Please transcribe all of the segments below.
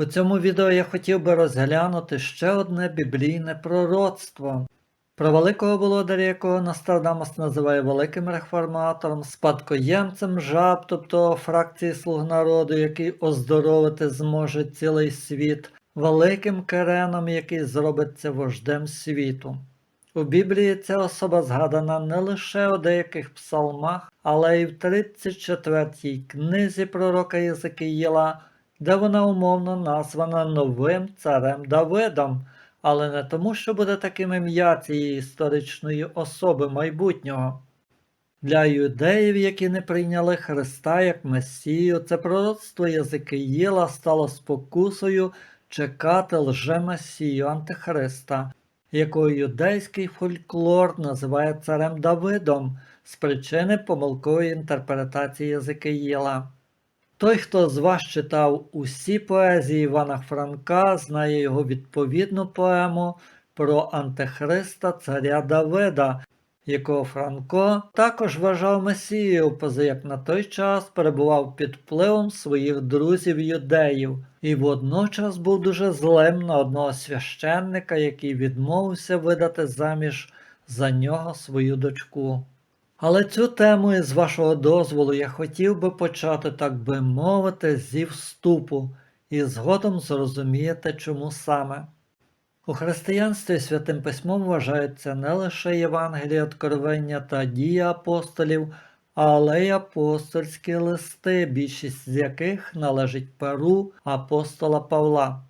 У цьому відео я хотів би розглянути ще одне біблійне пророцтво. Про великого володаря, якого Нострадамус називає великим реформатором, спадкоємцем жаб, тобто фракції слуг народу, який оздоровити зможе цілий світ, великим кереном, який зробиться вождем світу. У Біблії ця особа згадана не лише у деяких псалмах, але й в 34-й книзі пророка Єзекиїла, де вона умовно названа новим царем Давидом, але не тому, що буде таким ім'я цієї історичної особи майбутнього. Для юдеїв, які не прийняли Христа як Месію, це пророцтво Єзекиїла стало спокусою чекати лже-месію Антихриста, якого юдейський фольклор називає царем Давидом з причини помилкової інтерпретації Єзекиїла. Той, хто з вас читав усі поезії Івана Франка, знає його відповідну поему про Антихриста царя Давида, якого Франко також вважав Месією, поза як на той час перебував під впливом своїх друзів юдеїв, і водночас був дуже злим на одного священника, який відмовився видати заміж за нього свою дочку. Але цю тему, із вашого дозволу, я хотів би почати, так би мовити, зі вступу, і згодом зрозумієте, чому саме. У християнстві святим письмом вважаються не лише Євангелія откровення та дії апостолів, але й апостольські листи, більшість з яких належить перу апостола Павла.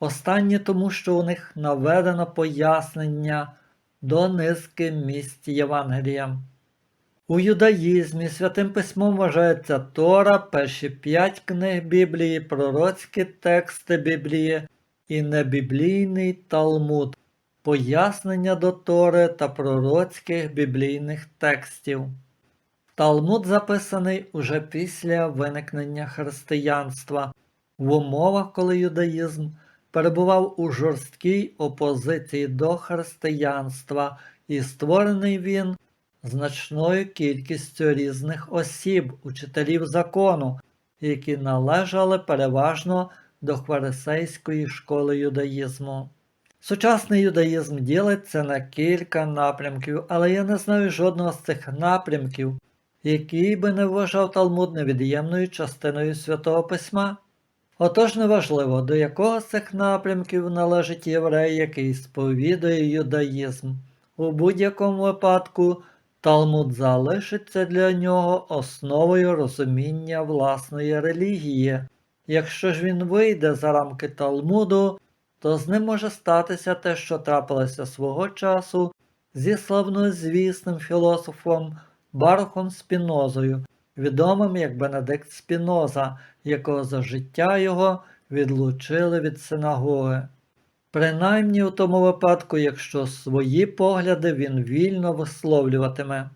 Останні тому, що у них наведено пояснення до низки місць Євангелія. У юдаїзмі святим письмом вважається Тора, перші п'ять книг Біблії, пророцькі тексти Біблії і небіблійний Талмуд, пояснення до Тори та пророцьких біблійних текстів. Талмуд записаний уже після виникнення християнства, в умовах, коли юдаїзм перебував у жорсткій опозиції до християнства, і створений він значною кількістю різних осіб, учителів закону, які належали переважно до фарисейської школи юдаїзму. Сучасний юдаїзм ділиться на кілька напрямків, але я не знаю жодного з цих напрямків, який би не вважав Талмуд невід'ємною частиною Святого Письма. Отож неважливо, до якого з цих напрямків належить єврей, який сповідує юдаїзм. У будь-якому випадку Талмуд залишиться для нього основою розуміння власної релігії. Якщо ж він вийде за рамки Талмуду, то з ним може статися те, що трапилося свого часу зі славнозвісним філософом Барухом Спінозою, відомим як Бенедикт Спіноза, якого за життя його відлучили від синагоги. Принаймні у тому випадку, якщо свої погляди він вільно висловлюватиме.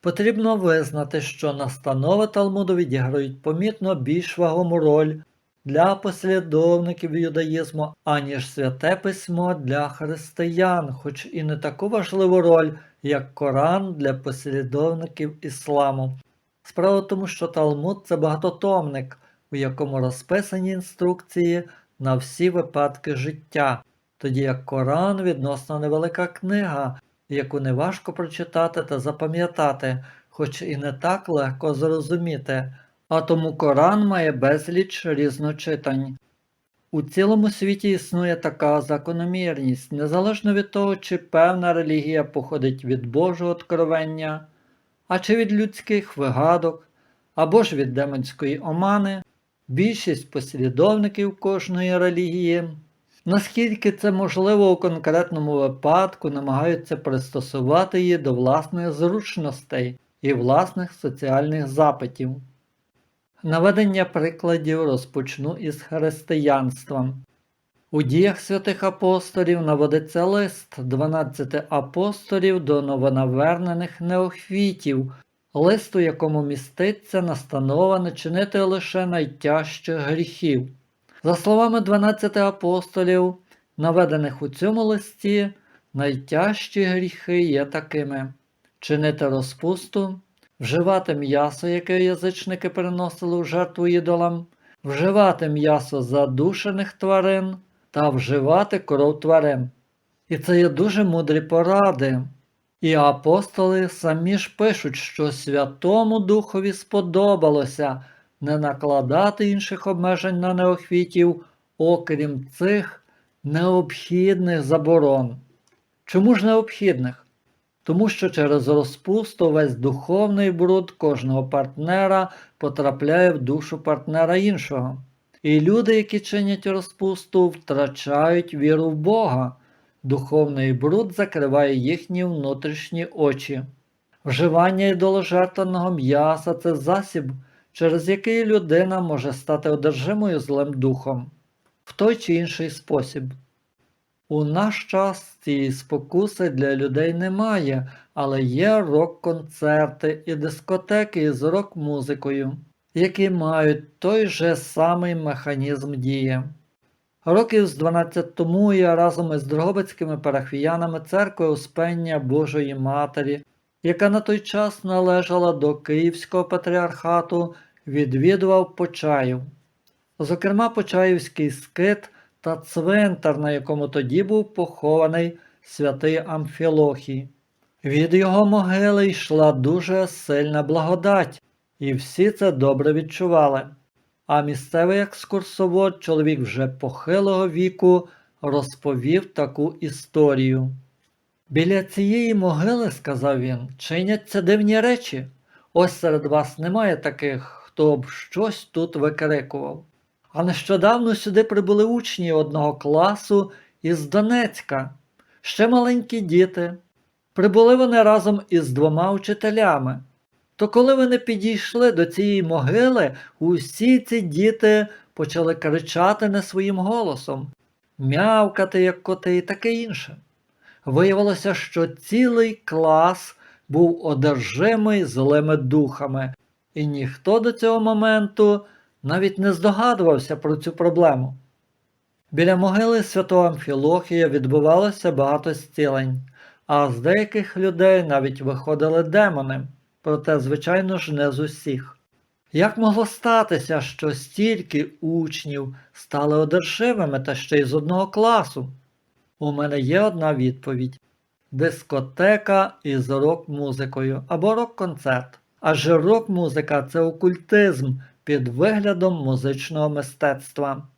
Потрібно визнати, що настанови Талмуду відіграють помітно більш вагому роль для послідовників юдаїзму, аніж святе письмо для християн, хоч і не таку важливу роль, як Коран для послідовників ісламу. Справа в тому, що Талмуд це багатотомник, у якому розписані інструкції на всі випадки життя, тоді як Коран відносно невелика книга, яку неважко прочитати та запам'ятати, хоч і не так легко зрозуміти, а тому Коран має безліч різночитань. У цілому світі існує така закономірність, незалежно від того, чи певна релігія походить від Божого откровення, а чи від людських вигадок, або ж від демонської омани, більшість послідовників кожної релігії Наскільки це можливо у конкретному випадку, намагаються пристосувати її до власних зручностей і власних соціальних запитів. Наведення прикладів розпочну із християнства. У діях святих апостолів наводиться лист 12 апостолів до новонавернених неохвітів, лист, у якому міститься настанова не чинити лише найтяжчих гріхів. За словами 12 апостолів, наведених у цьому листі, найтяжчі гріхи є такими: чинити розпусту, вживати м'ясо, яке язичники приносили у жертву ідолам, вживати м'ясо задушених тварин та вживати кров тварин. І це є дуже мудрі поради. І апостоли самі ж пишуть, що Святому Духові сподобалося не накладати інших обмежень на неохвітів, окрім цих необхідних заборон. Чому ж необхідних? Тому що через розпусту весь духовний бруд кожного партнера потрапляє в душу партнера іншого. І люди, які чинять розпусту, втрачають віру в Бога. Духовний бруд закриває їхні внутрішні очі. Вживання ідоложертвеного м'яса це засіб, через який людина може стати одержимою злим духом в той чи інший спосіб. У наш час цієї спокуси для людей немає, але є рок-концерти і дискотеки із рок-музикою, які мають той же самий механізм дії. Років з 12 тому я разом із дрогобицькими парафіянами церкви Успення Божої Матері, яка на той час належала до Київського патріархату, відвідував Почаїв. Зокрема, Почаївський скит та цвинтар, на якому тоді був похований святий Амфілохій. Від його могили йшла дуже сильна благодать, і всі це добре відчували. А місцевий екскурсовод, чоловік вже похилого віку, розповів таку історію. Біля цієї могили, сказав він, чиняться дивні речі. Ось серед вас немає таких, хто б щось тут викрикував. А нещодавно сюди прибули учні одного класу із Донецька, ще маленькі діти. Прибули вони разом із двома вчителями. То коли вони підійшли до цієї могили, усі ці діти почали кричати не своїм голосом, мявкати, як коти і таке інше. Виявилося, що цілий клас був одержимий злими духами, і ніхто до цього моменту навіть не здогадувався про цю проблему. Біля могили святого Амфілохія відбувалося багато зцілень, а з деяких людей навіть виходили демони, проте, звичайно ж, не з усіх. Як могло статися, що стільки учнів стали одержимими та ще й з одного класу? У мене є одна відповідь: дискотека із рок-музикою або рок-концерт. Адже рок-музика це окультизм під виглядом музичного мистецтва.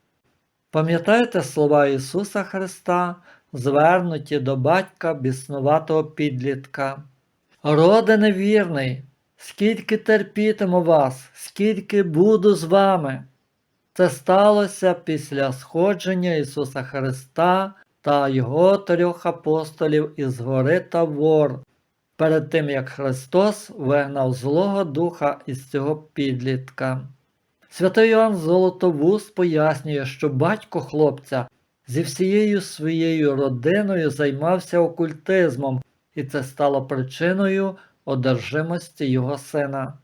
Пам'ятаєте слова Ісуса Христа, звернуті до батька біснуватого підлітка? Роде невірний, скільки терпітиму вас, скільки буду з вами. Це сталося після сходження Ісуса Христа та Його трьох апостолів із гори Тавор, перед тим як Христос вигнав Злого Духа із цього підлітка. Святий Йоанн Золотовус пояснює, що батько хлопця зі всією своєю родиною займався окультизмом, і це стало причиною одержимості його сина.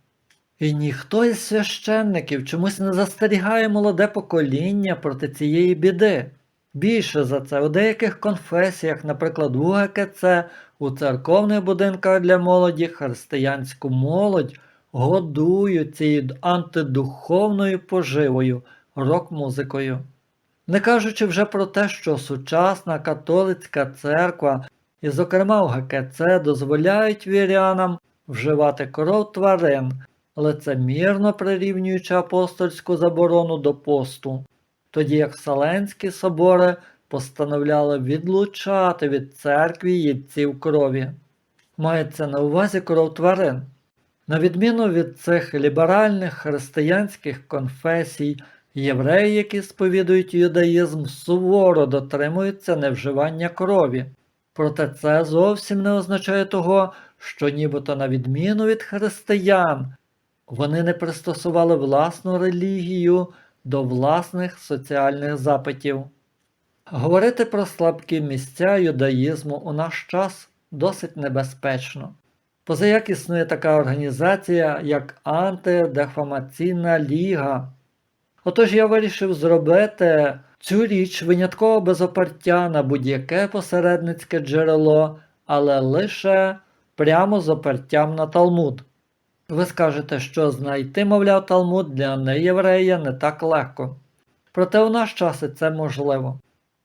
І ніхто із священників чомусь не застерігає молоде покоління проти цієї біди. Більше за це, у деяких конфесіях, наприклад, у ГКЦ, у церковних будинках для молоді, християнську молодь годують цією антидуховною поживою, рок-музикою. Не кажучи вже про те, що сучасна католицька церква, і, зокрема у ГКЦ, дозволяють вірянам вживати кров тварин, лицемірно прирівнюючи апостольську заборону до посту, тоді як Вселенські собори постановляли відлучати від церкви їдців крові. Мається на увазі кров тварин. На відміну від цих ліберальних християнських конфесій, євреї, які сповідують юдаїзм, суворо дотримуються невживання крові. Проте це зовсім не означає того, що нібито на відміну від християн, вони не пристосували власну релігію до власних соціальних запитів. Говорити про слабкі місця юдаїзму у наш час досить небезпечно. Позаяк існує така організація, як Антидефамаційна Ліга. Отож я вирішив зробити цю річ винятково без опертя на будь-яке посередницьке джерело, але лише прямо з опертям на Талмуд. Ви скажете, що знайти, мовляв, Талмуд для неєврея не так легко. Проте у наш час і це можливо.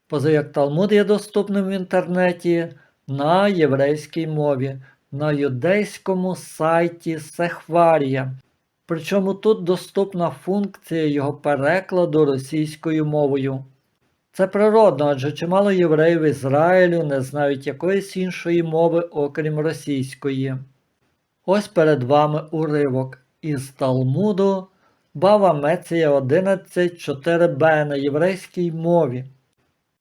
Поза як Талмуд є доступним в інтернеті на єврейській мові, на юдейському сайті Сехварія. Причому тут доступна функція його перекладу російською мовою. Це природно, адже чимало євреїв Ізраїлю не знають якоїсь іншої мови, окрім російської. Ось перед вами уривок із Талмуду Бава Меція 11.4b на єврейській мові.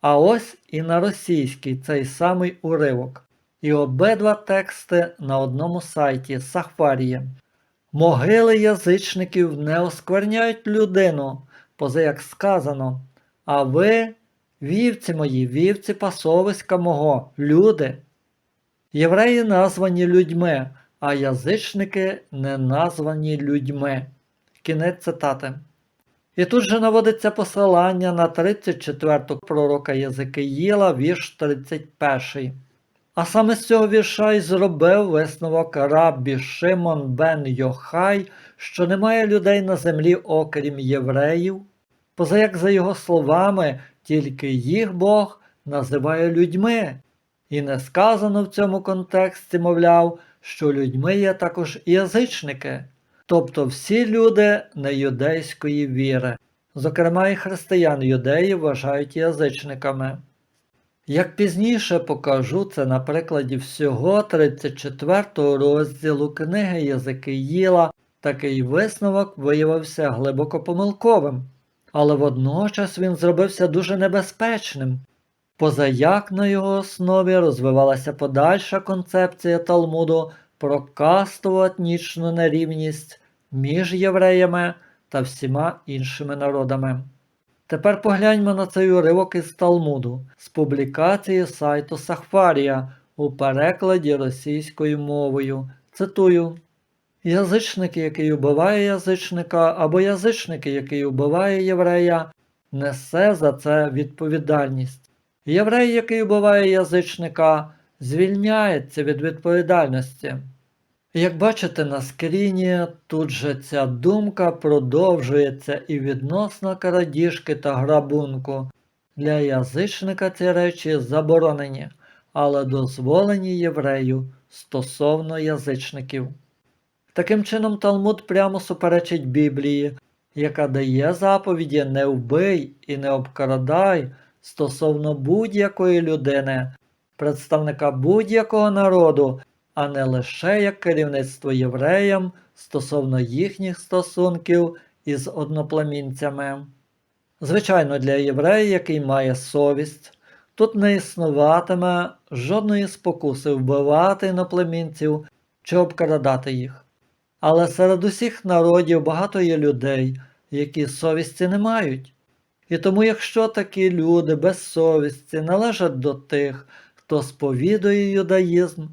А ось і на російській цей самий уривок. І обидва тексти на одному сайті Сахварія. Могили язичників не оскверняють людину, поза як сказано. А ви, вівці мої, вівці пасовиська мого, люди. Євреї названі людьми, а язичники не названі людьми. Кінець цитати. І тут же наводиться посилання на 34-ту пророка Єзикиїла, вірш 31. А саме з цього вірша й зробив висновок раббі Шимон бен Йохай, що немає людей на землі, окрім євреїв, поза як за його словами, тільки їх Бог називає людьми. І не сказано в цьому контексті, мовляв, що людьми є також язичники, тобто всі люди неюдейської віри. Зокрема, і християн юдеї вважають язичниками. Як пізніше покажу це на прикладі всього 34 розділу книги Єзикиїла, такий висновок виявився глибоко помилковим, але водночас він зробився дуже небезпечним, поза як на його основі розвивалася подальша концепція Талмуду про кастову етнічну нерівність між євреями та всіма іншими народами. Тепер погляньмо на цей уривок із Талмуду з публікації сайту Сахварія у перекладі російською мовою. Цитую: Язичник, який убиває язичника, або язичник, який убиває єврея, несе за це відповідальність. Єврей, який убиває язичника, звільняється від відповідальності. Як бачите на скріні, тут же ця думка продовжується і відносно крадіжки та грабунку. Для язичника ці речі заборонені, але дозволені єврею стосовно язичників. Таким чином, Талмуд прямо суперечить Біблії, яка дає заповіді не вбий і не обкрадай стосовно будь-якої людини, представника будь-якого народу а не лише як керівництво євреям стосовно їхніх стосунків із одноплемінцями. Звичайно, для єврея, який має совість, тут не існуватиме жодної спокуси вбивати іноплемінців чи обкрадати їх. Але серед усіх народів багато є людей, які совісті не мають. І тому, якщо такі люди без совісті належать до тих, хто сповідує юдаїзм,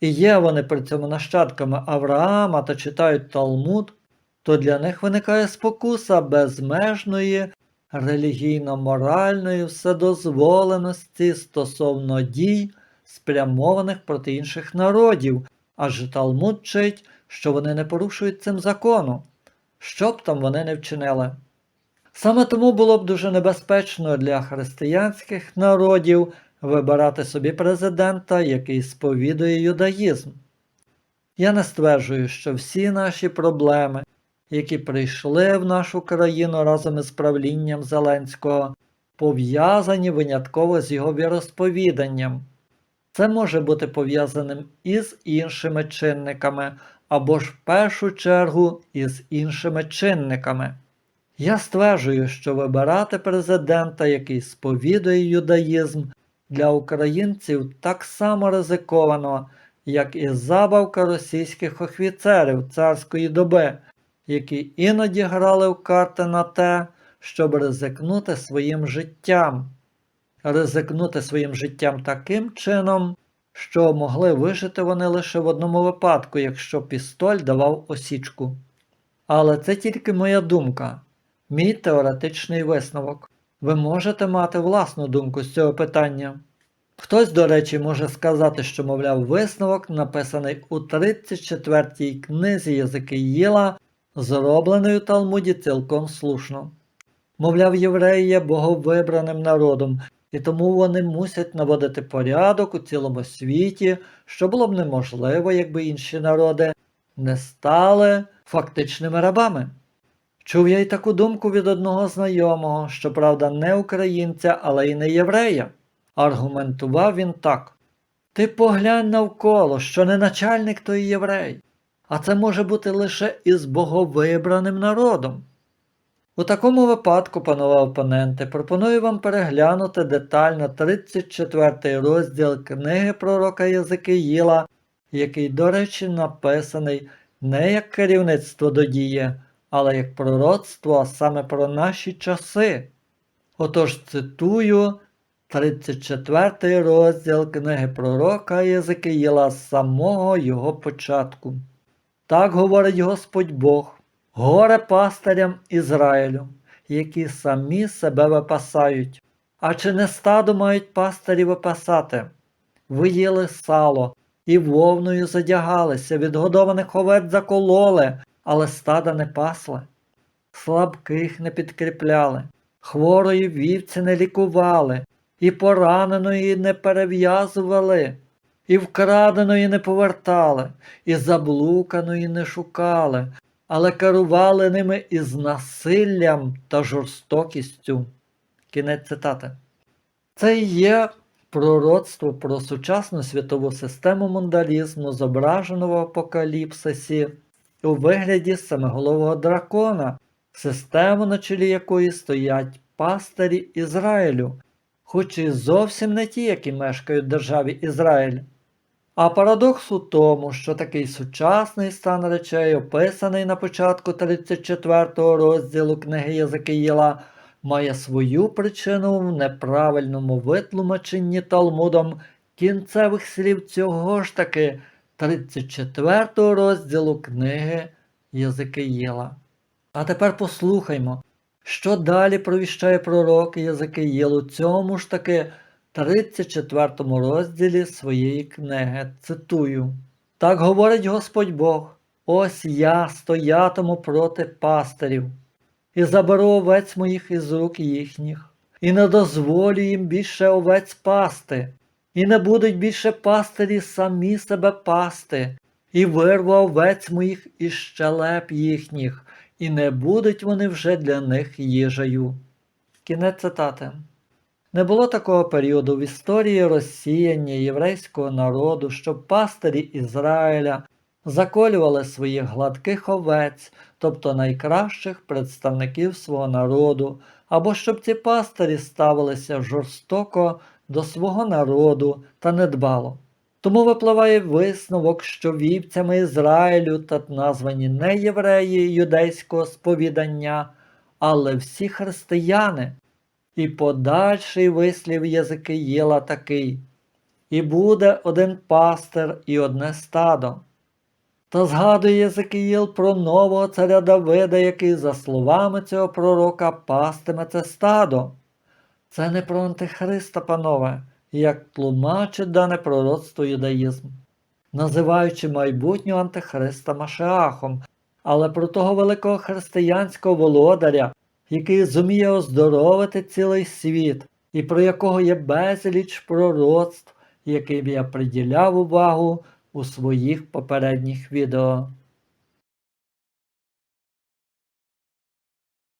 і є вони при цьому нащадками Авраама та читають Талмуд, то для них виникає спокуса безмежної релігійно-моральної вседозволеності стосовно дій, спрямованих проти інших народів, адже Талмуд вчить, що вони не порушують цим закону, що б там вони не вчинили. Саме тому було б дуже небезпечно для християнських народів вибирати собі президента, який сповідує юдаїзм. Я не стверджую, що всі наші проблеми, які прийшли в нашу країну разом із правлінням Зеленського, пов'язані винятково з його віросповіданням. Це може бути пов'язаним із іншими чинниками або ж в першу чергу із іншими чинниками. Я стверджую, що вибирати президента, який сповідує юдаїзм, для українців так само ризиковано, як і забавка російських офіцерів царської доби, які іноді грали в карти на те, щоб ризикнути своїм життям, ризикнути своїм життям таким чином, що могли вижити вони лише в одному випадку, якщо пістоль давав осічку. Але це тільки моя думка, мій теоретичний висновок. Ви можете мати власну думку з цього питання. Хтось, до речі, може сказати, що, мовляв, висновок, написаний у 34-й книзі Язики Єла, зроблений у Талмуді цілком слушно. Мовляв, євреї є боговибраним народом, і тому вони мусять наводити порядок у цілому світі, що було б неможливо, якби інші народи не стали фактичними рабами. Чув я й таку думку від одного знайомого, що правда не українця, але й не єврея. Аргументував він так: Ти поглянь навколо, що не начальник той єврей, а це може бути лише із боговибраним народом. У такому випадку, панове опоненти, пропоную вам переглянути детально 34 розділ книги пророка Єзикиїла, який, до речі, написаний не як керівництво до дії, але як пророцтво саме про наші часи. Отож цитую 34 розділ книги пророка Єзикиїла з самого його початку. Так говорить Господь Бог, горе пастирям Ізраїлю, які самі себе випасають. А чи не стадо мають пастирі випасати? Ви їли сало і вовною задягалися, відгодованих овець закололи, але стада не пасли, слабких не підкріпляли, хворої вівці не лікували, і пораненої не перев'язували, і вкраденої не повертали, і заблуканої не шукали, але керували ними із насиллям та жорстокістю. Кінець цитати. Це і є пророцтво про сучасну світову систему мундалізму, зображену в апокаліпсисі у вигляді семиголового дракона, систему, на чолі якої стоять пастирі Ізраїлю, хоч і зовсім не ті, які мешкають в державі Ізраїль. А парадокс у тому, що такий сучасний стан речей, описаний на початку 34 розділу книги Єзекиїла, має свою причину в неправильному витлумаченні Талмудом кінцевих слів цього ж таки 34 розділу книги Єзекиїла. А тепер послухаймо, що далі провіщає пророк Єзекиїл у цьому ж таки 34 розділі своєї книги. Цитую: Так говорить Господь Бог: ось я стоятиму проти пастирів, і заберу овець моїх із рук їхніх, і не дозволю їм більше овець пасти, і не будуть більше пастирі самі себе пасти, і вирву овець моїх із щелеп їхніх, і не будуть вони вже для них їжею. Кінець цитати. Не було такого періоду в історії розсіяння єврейського народу, щоб пастирі Ізраїля заколювали своїх гладких овець, тобто найкращих представників свого народу, або щоб ці пастирі ставилися жорстоко до свого народу та недбало. Тому випливає висновок, що вівцями Ізраїлю та названі не євреї юдейського сповідання, але всі християни. І подальший вислів Єзикиїла такий І буде один пастир і одне стадо. Та згадує Єзикиїл про нового царя Давида, який, за словами цього пророка, пастиме це стадо. Це не про Антихриста, панове, як тлумачить дане пророцтво юдаїзм, називаючи майбутнього Антихриста Машеахом, але про того великого християнського володаря, який зуміє оздоровити цілий світ, і про якого є безліч пророцтв, яким я приділяв увагу у своїх попередніх відео.